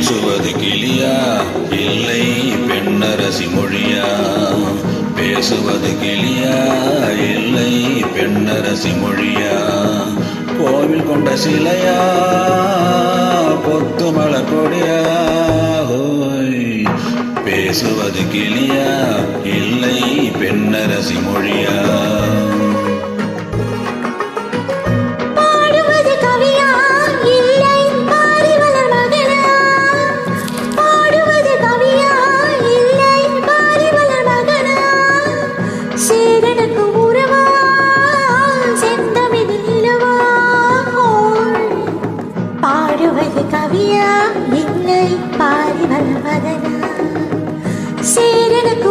பேசுவது கிளியா? இல்லை பெண்ணரசி மொழியா? பேசுவது கிளியா? இல்லை பெண்ணரசி மொழியா? கோவில் கொண்ட சிலையா? கொத்து மலர் கொடியா பேசுவது கிளியா? இல்லை பெண்ணரசி மொழியா? கவியா என்னை பாரி மகனா சேரனுக்கு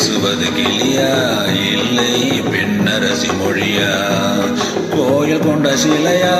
பேசுவது கிளியா? இல்லை பெண்ணரசி மொழியா? கோயில் கொண்ட சிலையா?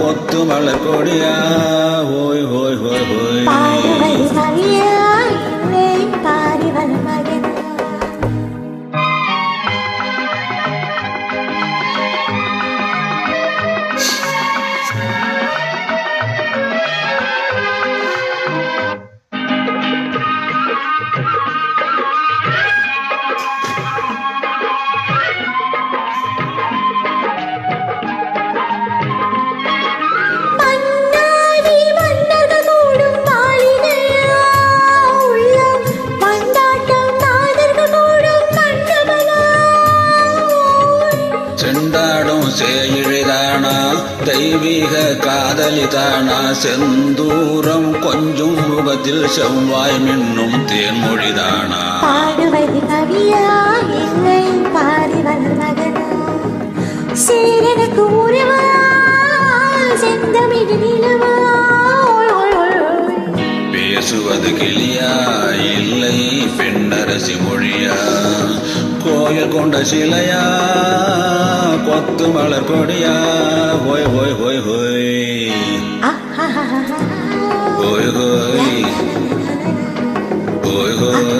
பொத்து மலர் கொடியா? தெய்வீக காதலிதானா? செந்தூரம் கொஞ்சும் முகத்தில் செவ்வாய் மின்னும் தேன்மொழிதானா? பாடுவது கவியா? இல்லை பாரிவன மகனா? சேரனுக்கு உறவா செந்தமிழ் நிலவா? பேசுவது கிளியா? இல்லை பெண்ணரசி மொழியா? கோயில் கொண்ட சிலையா கொத்து மலர் கொடியா ஹோய் ஹோய் ஹோய் ஹோய் ஆஹா ஹோய் ஹோய் ஹோய் ஹோய்